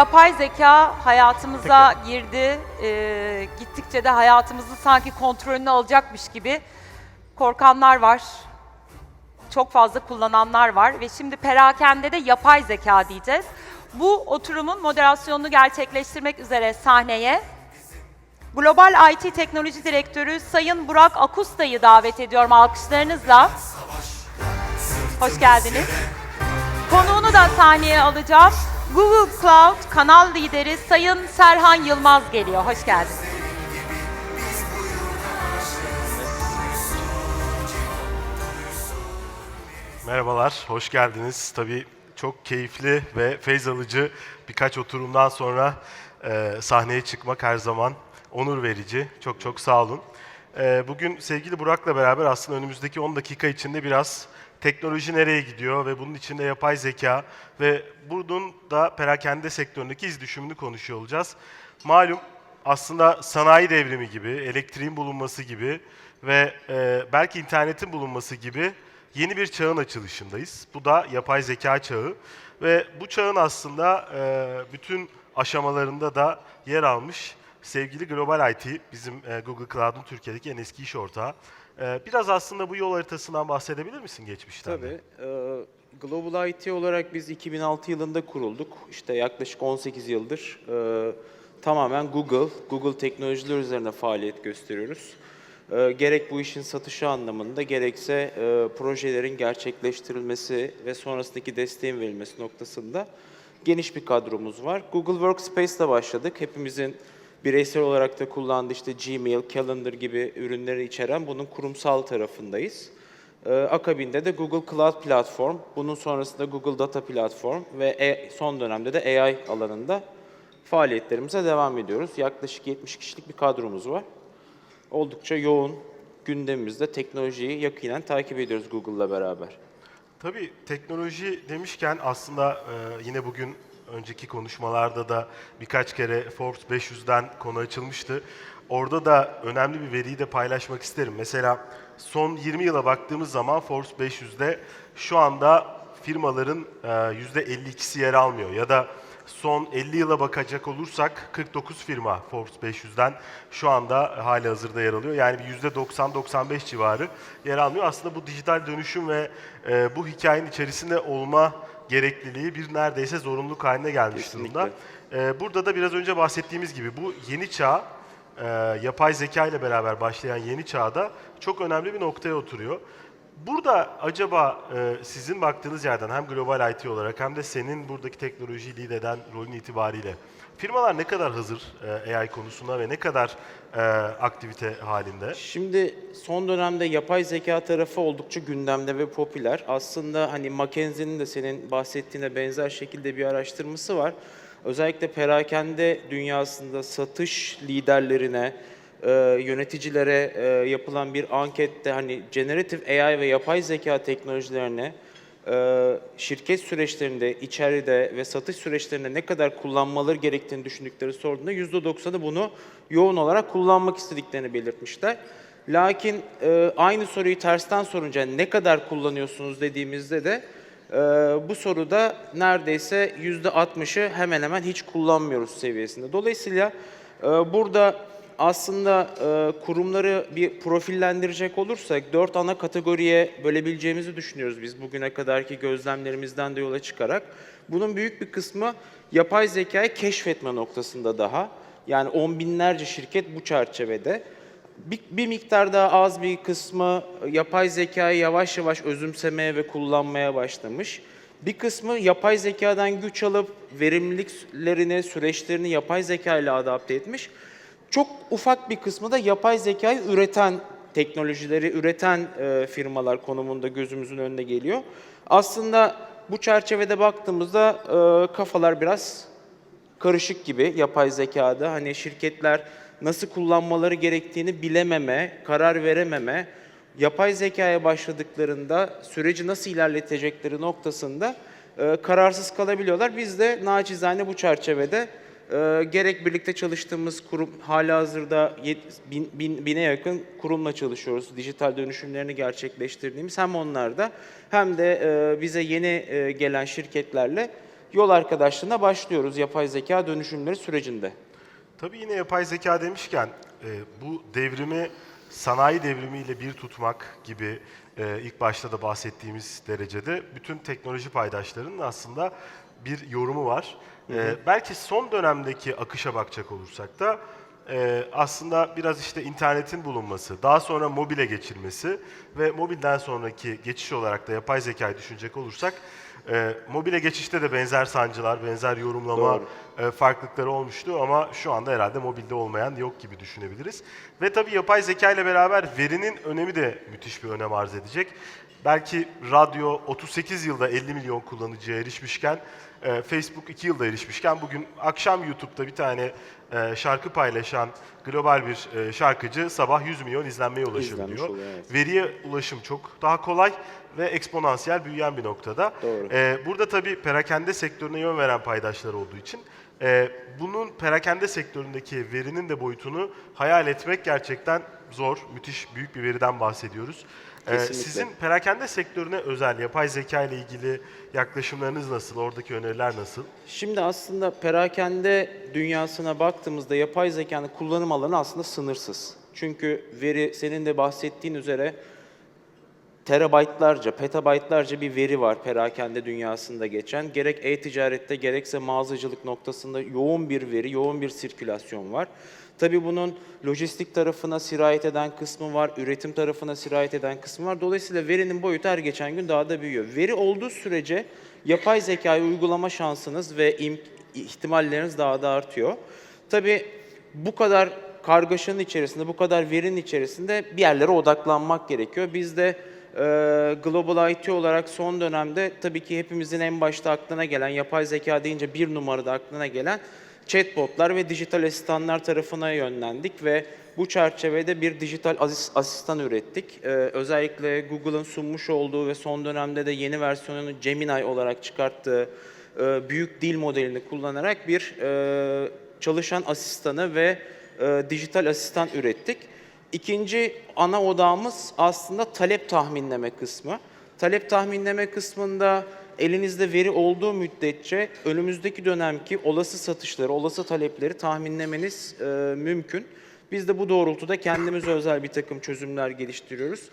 Yapay zeka hayatımıza girdi. Ee, gittikçe de hayatımızı sanki kontrolünü alacakmış gibi korkanlar var. Çok fazla kullananlar var ve şimdi perakende de yapay zeka diyeceğiz. Bu oturumun moderasyonunu gerçekleştirmek üzere sahneye Global IT Teknoloji Direktörü Sayın Burak Akusta'yı davet ediyorum alkışlarınızla. Hoş geldiniz. Konuğunu da sahneye alacağım. Google Cloud kanal lideri Sayın Serhan Yılmaz geliyor. Hoş geldiniz. Merhabalar, hoş geldiniz. Tabii çok keyifli ve feyz alıcı birkaç oturumdan sonra e, sahneye çıkmak her zaman onur verici. Çok çok sağ olun. E, bugün sevgili Burak'la beraber aslında önümüzdeki 10 dakika içinde biraz teknoloji nereye gidiyor ve bunun içinde yapay zeka ve bunun da perakende sektöründeki iz düşümünü konuşuyor olacağız. Malum aslında sanayi devrimi gibi, elektriğin bulunması gibi ve e, belki internetin bulunması gibi yeni bir çağın açılışındayız. Bu da yapay zeka çağı ve bu çağın aslında e, bütün aşamalarında da yer almış sevgili Global IT, bizim e, Google Cloud'un Türkiye'deki en eski iş ortağı. E, biraz aslında bu yol haritasından bahsedebilir misin geçmişten? Tabii. Ee, Global IT olarak biz 2006 yılında kurulduk. İşte yaklaşık 18 yıldır e, tamamen Google, Google teknolojiler üzerine faaliyet gösteriyoruz. E, gerek bu işin satışı anlamında gerekse e, projelerin gerçekleştirilmesi ve sonrasındaki desteğin verilmesi noktasında geniş bir kadromuz var. Google Workspace'le başladık. Hepimizin bireysel olarak da kullandığı işte Gmail, Calendar gibi ürünleri içeren bunun kurumsal tarafındayız. Ee, akabinde de Google Cloud Platform, bunun sonrasında Google Data Platform ve e- son dönemde de AI alanında faaliyetlerimize devam ediyoruz. Yaklaşık 70 kişilik bir kadromuz var. Oldukça yoğun gündemimizde teknolojiyi yakinen takip ediyoruz Google'la beraber. Tabii teknoloji demişken aslında e, yine bugün önceki konuşmalarda da birkaç kere Forbes 500'den konu açılmıştı. Orada da önemli bir veriyi de paylaşmak isterim. Mesela son 20 yıla baktığımız zaman Forbes 500'de şu anda firmaların e, %52'si yer almıyor. Ya da son 50 yıla bakacak olursak 49 firma Forbes 500'den şu anda hali hazırda yer alıyor. Yani bir %90-95 civarı yer almıyor. Aslında bu dijital dönüşüm ve e, bu hikayenin içerisinde olma gerekliliği bir neredeyse zorunluluk haline gelmiş Kesinlikle. durumda. E, burada da biraz önce bahsettiğimiz gibi bu yeni çağ, e, yapay zeka ile beraber başlayan yeni çağda çok önemli bir noktaya oturuyor. Burada acaba e, sizin baktığınız yerden hem global IT olarak hem de senin buradaki teknolojiyi lead rolün itibariyle firmalar ne kadar hazır e, AI konusunda ve ne kadar e, aktivite halinde? Şimdi son dönemde yapay zeka tarafı oldukça gündemde ve popüler. Aslında hani McKinsey'nin de senin bahsettiğine benzer şekilde bir araştırması var. Özellikle perakende dünyasında satış liderlerine, e, yöneticilere e, yapılan bir ankette hani generative AI ve yapay zeka teknolojilerine e, şirket süreçlerinde, içeride ve satış süreçlerinde ne kadar kullanmaları gerektiğini düşündükleri sorduğunda %90'ı bunu yoğun olarak kullanmak istediklerini belirtmişler. Lakin e, aynı soruyu tersten sorunca ne kadar kullanıyorsunuz dediğimizde de e, bu soruda neredeyse %60'ı hemen hemen hiç kullanmıyoruz seviyesinde. Dolayısıyla e, burada aslında e, kurumları bir profillendirecek olursak dört ana kategoriye bölebileceğimizi düşünüyoruz biz bugüne kadarki gözlemlerimizden de yola çıkarak. Bunun büyük bir kısmı yapay zekayı keşfetme noktasında daha. Yani on binlerce şirket bu çerçevede. Bir, bir miktar daha az bir kısmı yapay zekayı yavaş yavaş özümsemeye ve kullanmaya başlamış. Bir kısmı yapay zekadan güç alıp verimliliklerini, süreçlerini yapay zeka ile adapte etmiş. Çok ufak bir kısmı da yapay zekayı üreten, teknolojileri üreten e, firmalar konumunda gözümüzün önüne geliyor. Aslında bu çerçevede baktığımızda e, kafalar biraz karışık gibi yapay zekada. Hani şirketler nasıl kullanmaları gerektiğini bilememe, karar verememe, yapay zekaya başladıklarında süreci nasıl ilerletecekleri noktasında e, kararsız kalabiliyorlar. Biz de naçizane bu çerçevede e, gerek birlikte çalıştığımız kurum, hala hazırda bin, bin, bine yakın kurumla çalışıyoruz. Dijital dönüşümlerini gerçekleştirdiğimiz hem onlarda hem de e, bize yeni e, gelen şirketlerle yol arkadaşlığına başlıyoruz yapay zeka dönüşümleri sürecinde. Tabii yine yapay zeka demişken e, bu devrimi sanayi devrimiyle bir tutmak gibi e, ilk başta da bahsettiğimiz derecede bütün teknoloji paydaşlarının aslında bir yorumu var. E, belki son dönemdeki akışa bakacak olursak da e, aslında biraz işte internetin bulunması, daha sonra mobile geçilmesi ve mobilden sonraki geçiş olarak da yapay zekayı düşünecek olursak e, mobile geçişte de benzer sancılar, benzer yorumlama e, farklılıkları olmuştu ama şu anda herhalde mobilde olmayan yok gibi düşünebiliriz. Ve tabii yapay zeka ile beraber verinin önemi de müthiş bir önem arz edecek. Belki radyo 38 yılda 50 milyon kullanıcıya erişmişken, e, Facebook 2 yılda erişmişken bugün akşam YouTube'da bir tane e, şarkı paylaşan global bir e, şarkıcı sabah 100 milyon izlenmeye ulaşabiliyor. oluyor, evet. Veriye ulaşım çok daha kolay ve eksponansiyel büyüyen bir noktada. Doğru. Ee, burada tabii perakende sektörüne yön veren paydaşlar olduğu için e, bunun perakende sektöründeki verinin de boyutunu hayal etmek gerçekten zor. Müthiş büyük bir veriden bahsediyoruz. Ee, Kesinlikle. sizin perakende sektörüne özel yapay zeka ile ilgili yaklaşımlarınız nasıl? Oradaki öneriler nasıl? Şimdi aslında perakende dünyasına baktığımızda yapay zekanın kullanım alanı aslında sınırsız. Çünkü veri senin de bahsettiğin üzere terabaytlarca, petabaytlarca bir veri var perakende dünyasında geçen. Gerek e-ticarette gerekse mağazacılık noktasında yoğun bir veri, yoğun bir sirkülasyon var. Tabii bunun lojistik tarafına sirayet eden kısmı var, üretim tarafına sirayet eden kısmı var. Dolayısıyla verinin boyutu her geçen gün daha da büyüyor. Veri olduğu sürece yapay zekayı uygulama şansınız ve im- ihtimalleriniz daha da artıyor. Tabii bu kadar kargaşanın içerisinde, bu kadar verinin içerisinde bir yerlere odaklanmak gerekiyor. Biz de Global IT olarak son dönemde tabii ki hepimizin en başta aklına gelen, yapay zeka deyince bir numarada aklına gelen chatbotlar ve dijital asistanlar tarafına yönlendik ve bu çerçevede bir dijital asis- asistan ürettik. Ee, özellikle Google'ın sunmuş olduğu ve son dönemde de yeni versiyonunu Gemini olarak çıkarttığı e, büyük dil modelini kullanarak bir e, çalışan asistanı ve e, dijital asistan ürettik. İkinci ana odağımız aslında talep tahminleme kısmı. Talep tahminleme kısmında elinizde veri olduğu müddetçe önümüzdeki dönemki olası satışları, olası talepleri tahminlemeniz e, mümkün. Biz de bu doğrultuda kendimize özel bir takım çözümler geliştiriyoruz.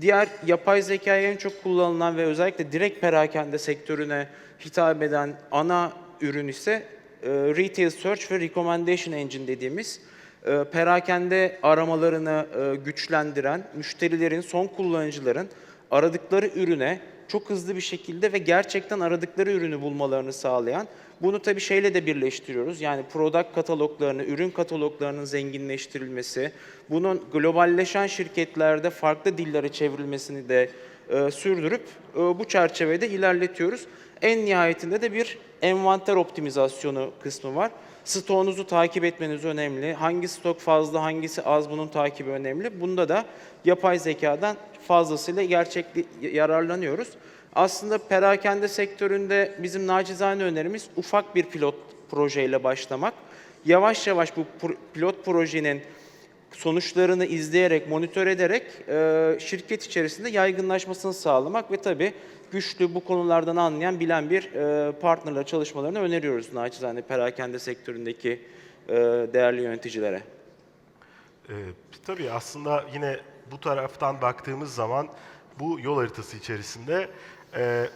Diğer yapay zekaya en çok kullanılan ve özellikle direkt perakende sektörüne hitap eden ana ürün ise e, Retail Search ve Recommendation Engine dediğimiz perakende aramalarını e, güçlendiren, müşterilerin, son kullanıcıların aradıkları ürüne çok hızlı bir şekilde ve gerçekten aradıkları ürünü bulmalarını sağlayan, bunu tabii şeyle de birleştiriyoruz. Yani product kataloglarını, ürün kataloglarının zenginleştirilmesi, bunun globalleşen şirketlerde farklı dillere çevrilmesini de e, sürdürüp e, bu çerçevede ilerletiyoruz. En nihayetinde de bir envanter optimizasyonu kısmı var. Stoğunuzu takip etmeniz önemli. Hangi stok fazla, hangisi az bunun takibi önemli. Bunda da yapay zekadan fazlasıyla gerçekli yararlanıyoruz. Aslında perakende sektöründe bizim nacizane önerimiz ufak bir pilot projeyle başlamak. Yavaş yavaş bu pilot projenin sonuçlarını izleyerek, monitör ederek e, şirket içerisinde yaygınlaşmasını sağlamak ve tabii güçlü bu konulardan anlayan, bilen bir e, partnerla çalışmalarını öneriyoruz naçizane perakende sektöründeki e, değerli yöneticilere. Ee, tabii aslında yine bu taraftan baktığımız zaman bu yol haritası içerisinde e,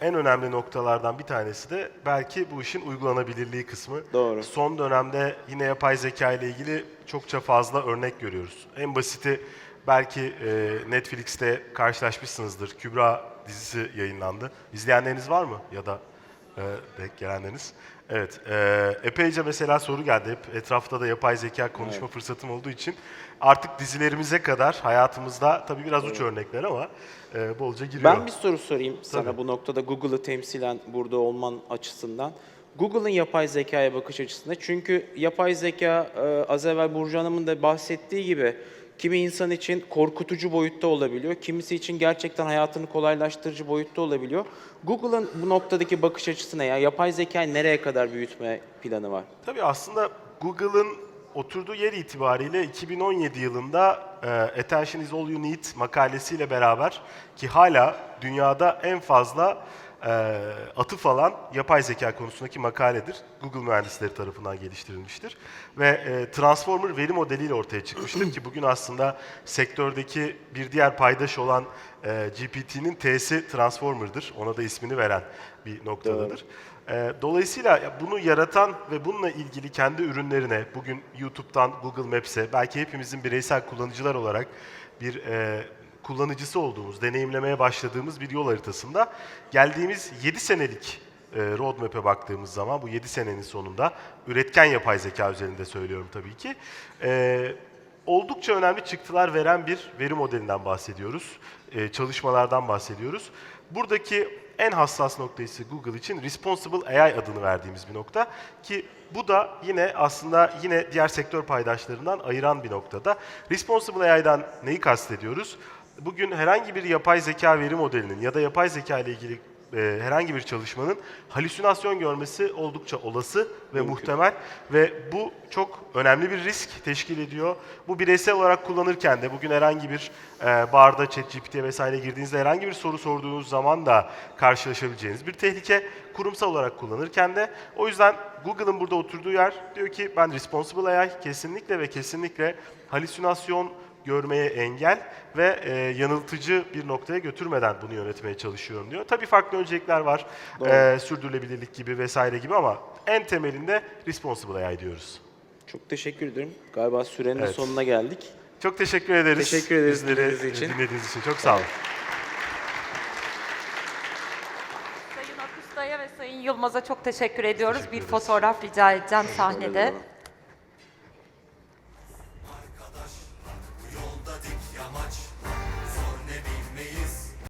en önemli noktalardan bir tanesi de belki bu işin uygulanabilirliği kısmı. Doğru. Son dönemde yine yapay zeka ile ilgili çokça fazla örnek görüyoruz. En basiti belki e, Netflix'te karşılaşmışsınızdır. Kübra dizisi yayınlandı. İzleyenleriniz var mı ya da e, denk gelenleriniz? Evet. e, epeyce mesela soru geldi. Hep etrafta da yapay zeka konuşma fırsatım olduğu için artık dizilerimize kadar hayatımızda tabii biraz uç örnekler ama e, bolca giriyor. Ben bir soru sorayım sana Tabii. bu noktada Google'ı temsilen burada olman açısından. Google'ın yapay zekaya bakış açısında çünkü yapay zeka e, az evvel Burcu Hanım'ın da bahsettiği gibi kimi insan için korkutucu boyutta olabiliyor, kimisi için gerçekten hayatını kolaylaştırıcı boyutta olabiliyor. Google'ın bu noktadaki bakış açısı ne ya? Yapay zekayı nereye kadar büyütme planı var? Tabii aslında Google'ın oturduğu yer itibariyle 2017 yılında e, Attention is all you need makalesiyle beraber ki hala dünyada en fazla e, atıf alan yapay zeka konusundaki makaledir. Google mühendisleri tarafından geliştirilmiştir. Ve e, Transformer veri modeliyle ortaya çıkmıştır ki bugün aslında sektördeki bir diğer paydaş olan e, GPT'nin T'si Transformer'dır. Ona da ismini veren bir noktadadır. E, Dolayısıyla bunu yaratan ve bununla ilgili kendi ürünlerine bugün YouTube'dan Google Maps'e belki hepimizin bireysel kullanıcılar olarak bir e, kullanıcısı olduğumuz, deneyimlemeye başladığımız bir yol haritasında geldiğimiz 7 senelik e, roadmap'e baktığımız zaman bu 7 senenin sonunda üretken yapay zeka üzerinde söylüyorum tabii ki. e, oldukça önemli çıktılar veren bir veri modelinden bahsediyoruz. e, çalışmalardan bahsediyoruz. Buradaki en hassas noktası Google için Responsible AI adını verdiğimiz bir nokta ki bu da yine aslında yine diğer sektör paydaşlarından ayıran bir noktada. Responsible AI'dan neyi kastediyoruz? Bugün herhangi bir yapay zeka veri modelinin ya da yapay zeka ile ilgili e, herhangi bir çalışmanın halüsinasyon görmesi oldukça olası ve muhtemel ve bu çok önemli bir risk teşkil ediyor. Bu bireysel olarak kullanırken de bugün herhangi bir e, barda ChatGPT'ye vesaire girdiğinizde herhangi bir soru sorduğunuz zaman da karşılaşabileceğiniz bir tehlike. Kurumsal olarak kullanırken de o yüzden Google'ın burada oturduğu yer diyor ki ben Responsible AI kesinlikle ve kesinlikle halüsinasyon görmeye engel ve e, yanıltıcı bir noktaya götürmeden bunu yönetmeye çalışıyorum diyor. Tabii farklı öncelikler var, e, sürdürülebilirlik gibi vesaire gibi ama en temelinde responsible AI diyoruz. Çok teşekkür ederim. Galiba sürenin Evet. sonuna geldik. Çok teşekkür ederiz. Teşekkür ederiz Bizleri dinlediğiniz için. dinlediğiniz için. Çok sağ olun. Sayın Akusta'ya ve Sayın Yılmaz'a çok teşekkür ediyoruz. Teşekkür bir fotoğraf rica edeceğim sahnede. ederim.